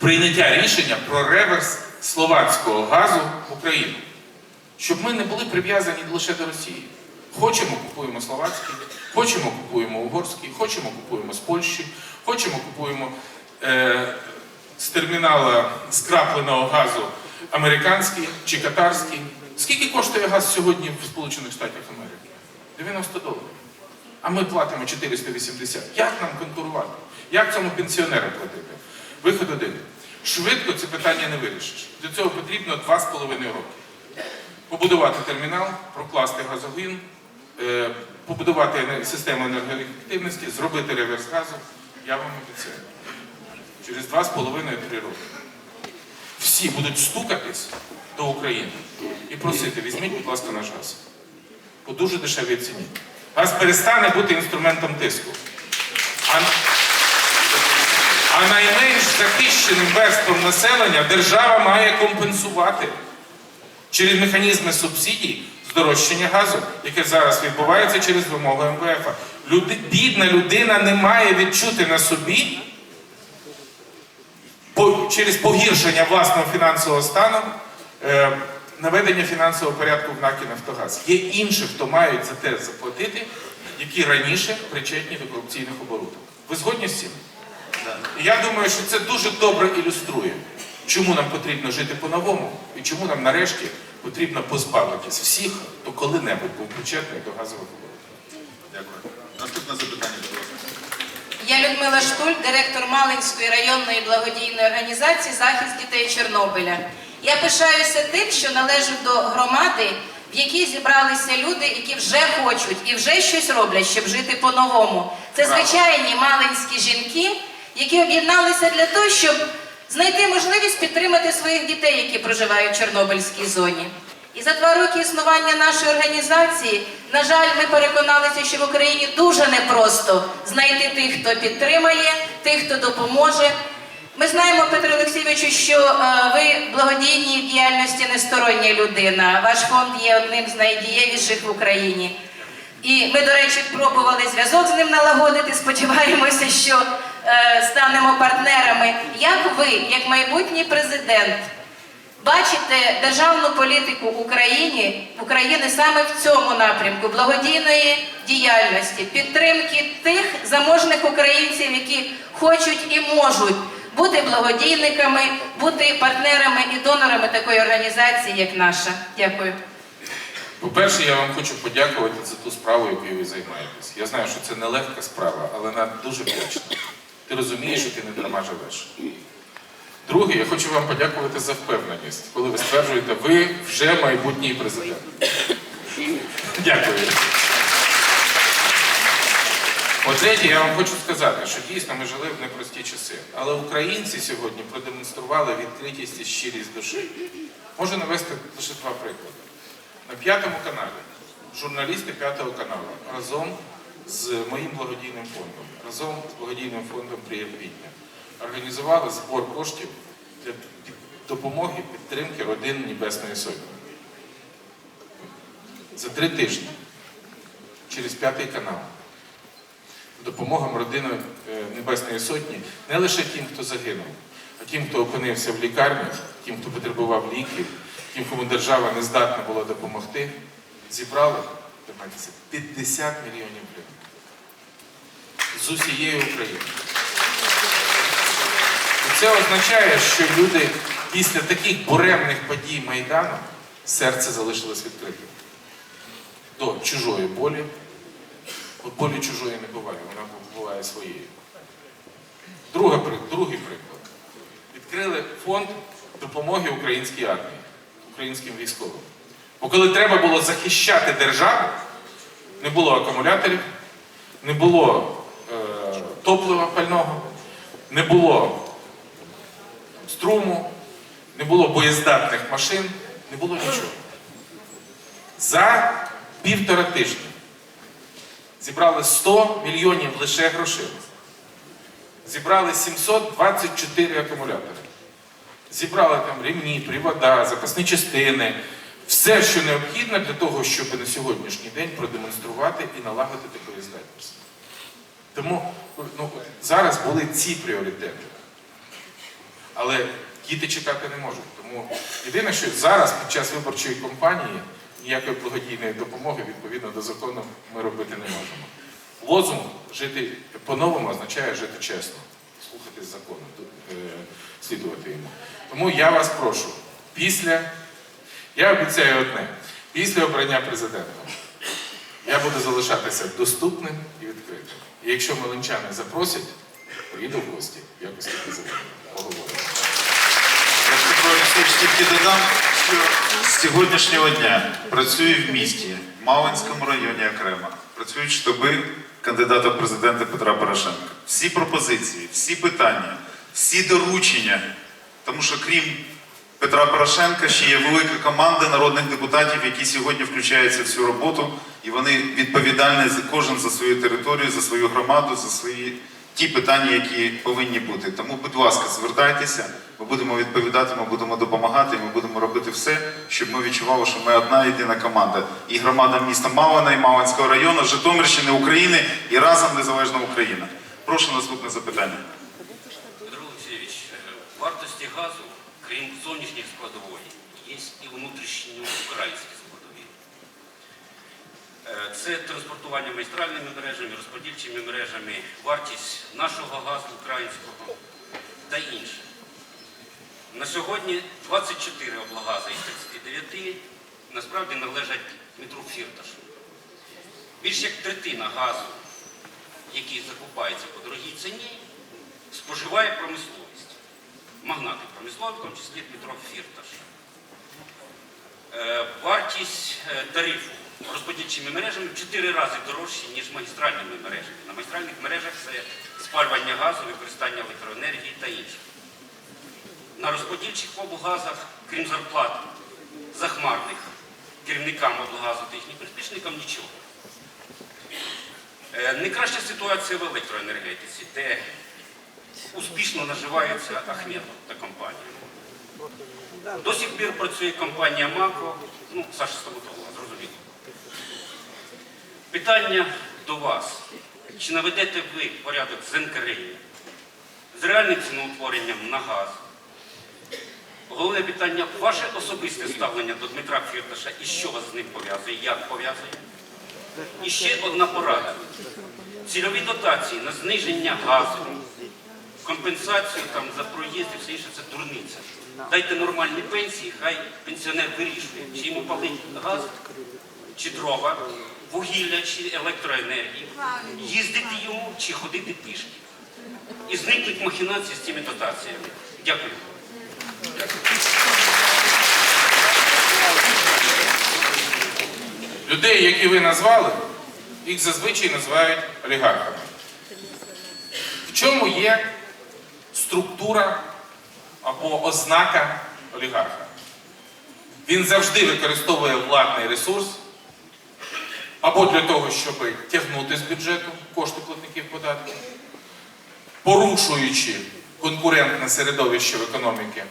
прийняття рішення про реверс словацького газу в Україну. Щоб ми не були прив'язані лише до Росії. Хочемо, купуємо словацький, хочемо, купуємо угорський, хочемо, купуємо з Польщі, хочемо, купуємо е, з термінала скрапленого газу американський чи катарський. Скільки коштує газ сьогодні в Сполучених Штатах Америки? 90 доларів. А ми платимо 480. Як нам конкурувати? Як цьому пенсіонеру платити? Виход один. Швидко це питання не вирішиш. Для цього потрібно 2,5 роки. Побудувати термінал, прокласти газогін, е, побудувати систему енергоефективності, зробити реверс газу. Я вам обіцяю. Через 2,5-3 роки. Всі будуть стукатись до України і просити, візьміть, будь ласка, наш газ. По дуже дешевій ціні. Газ перестане бути інструментом тиску. А, а найменш захищеним верством населення держава має компенсувати через механізми субсидій здорожчання газу, яке зараз відбувається через вимогу МВФ. Люди, бідна людина не має відчути на собі по- через погіршення власного фінансового стану е, наведення фінансового порядку в НАК Нафтогаз. Є інші, хто мають за те заплатити, які раніше причетні до корупційних оборудок. Ви згодні з цим? Я думаю, що це дуже добре ілюструє, чому нам потрібно жити по-новому і чому нам нарешті потрібно позбавитись всіх, хто коли-небудь був причетний до газових оборудок. Дякую. Наступне запитання. Я Людмила Штуль, директор Малинської районної благодійної організації Захист дітей Чорнобиля. Я пишаюся тим, що належу до громади, в якій зібралися люди, які вже хочуть і вже щось роблять, щоб жити по-новому. Це звичайні малинські жінки, які об'єдналися для того, щоб знайти можливість підтримати своїх дітей, які проживають в Чорнобильській зоні. І за два роки існування нашої організації, на жаль, ми переконалися, що в Україні дуже непросто знайти тих, хто підтримає, тих, хто допоможе. Ми знаємо, Петро Олексійовичу, що е, ви благодійній діяльності нестороння людина. Ваш фонд є одним з найдієвіших в Україні. І ми, до речі, пробували зв'язок з ним налагодити. Сподіваємося, що станемо партнерами. Як ви, як майбутній президент, бачите державну політику України, України саме в цьому напрямку благодійної діяльності, підтримки тих заможних українців, які хочуть і можуть бути благодійниками, бути партнерами і донорами такої організації, як наша. Дякую. По-перше, я вам хочу подякувати за ту справу, якою ви займаєтесь. Я знаю, що це нелегка справа, але вона дуже вдячна. Ти розумієш, що ти не дарма живеш. Друге, я хочу вам подякувати за впевненість, коли ви стверджуєте, ви вже майбутній президент. Дякую. По-третє, я вам хочу сказати, що дійсно ми жили в непрості часи. Але українці сьогодні продемонстрували відкритість і щирість душі. Можу навести лише два приклади. На п'ятому каналі журналісти п'ятого каналу разом з моїм благодійним фондом, разом з благодійним фондом Приєрквітня організували збор коштів для допомоги підтримки родин Небесної Сотні. За три тижні через п'ятий канал. Допомогам родини е, Небесної Сотні не лише тим, хто загинув, а тим, хто опинився в лікарні, тим, хто потребував ліків, тим, кому держава не здатна була допомогти, зібрали 50 мільйонів гривень з усієї України. І це означає, що люди після таких буремних подій Майдану серце залишилось відкритим до чужої болі, От болі чужої не буває, вона буває своєю. Друга, другий приклад. Відкрили фонд допомоги українській армії, українським військовим. Бо коли треба було захищати державу, не було акумуляторів, не було топлива пального, не було струму, не було боєздатних машин, не було нічого. За півтора тижня зібрали 100 мільйонів лише грошей. Зібрали 724 акумулятори. Зібрали там ремні, привода, запасні частини, все, що необхідно для того, щоб на сьогоднішній день продемонструвати і налагодити боєздатність. Тому ну, зараз були ці пріоритети. Але діти чекати не можуть. Тому єдине, що зараз під час виборчої кампанії ніякої благодійної допомоги відповідно до закону ми робити не можемо. Лозунг жити по-новому означає жити чесно, слухатись закону, е, слідувати йому. Тому я вас прошу, після, я обіцяю одне, після обрання президента я буду залишатися доступним і відкритим. І якщо мелинчани запросять, поїду в гості в якості президента. Поговоримо. Я ж Петро Олексійович тільки додам, що з сьогоднішнього дня працює в місті, в Малинському районі окремо. Працюють штаби кандидата в президенти Петра Порошенка. Всі пропозиції, всі питання, всі доручення. Тому що крім Петра Порошенка ще є велика команда народних депутатів, які сьогодні включаються в цю роботу, і вони відповідальні за кожен за свою територію, за свою громаду, за свої ті питання, які повинні бути. Тому, будь ласка, звертайтеся, ми будемо відповідати, ми будемо допомагати, ми будемо робити все, щоб ми відчували, що ми одна єдина команда. І громада міста Малина, і Малинського району, Житомирщини, України і разом незалежна Україна. Прошу наступне запитання. Петро Олексійович, е, вартості газу, крім зовнішніх складової, є і внутрішньоукраїнські складові. Е, Це транспортування магістральними мережами, розподільчими мережами, вартість нашого газу українського та інше. На сьогодні 24 облгази із 39 насправді належать Дмитру Фірташу. Більш як третина газу, який закупається по дорогій ціні, споживає промисловість. Магнати промислові, в тому числі Дмитро Фірташ. Е, вартість е, тарифу розподільчими мережами в 4 рази дорожчі, ніж магістральними мережами. На магістральних мережах це спалювання газу, використання електроенергії та інше. На розподільчих облгазах, крім зарплат захмарних керівникам облгазу та їхнім приспішникам, нічого. Е, Не краща ситуація в електроенергетиці, де успішно наживається Ахметов та компанія. До сих пір працює компанія Мако, ну, Саша Стоматолога, зрозуміло. Питання до вас. Чи наведете ви порядок з НКРІ, з реальним ціноутворенням на газ? Головне питання ваше особисте ставлення до Дмитра Фірташа і що вас з ним пов'язує, як пов'язує? І ще одна порада. Цільові дотації на зниження газу, компенсацію там, за проїзд і все інше це дурниця. Дайте нормальні пенсії, хай пенсіонер вирішує, чи йому палить газ, чи дрова, вугілля, чи електроенергію, їздити йому чи ходити пішки. І зникнуть махінації з цими дотаціями. Дякую. Людей, які ви назвали, їх зазвичай називають олігархами. В чому є структура або ознака олігарха? Він завжди використовує владний ресурс або для того, щоб тягнути з бюджету кошти платників податків, порушуючи конкурентне середовище в економіці,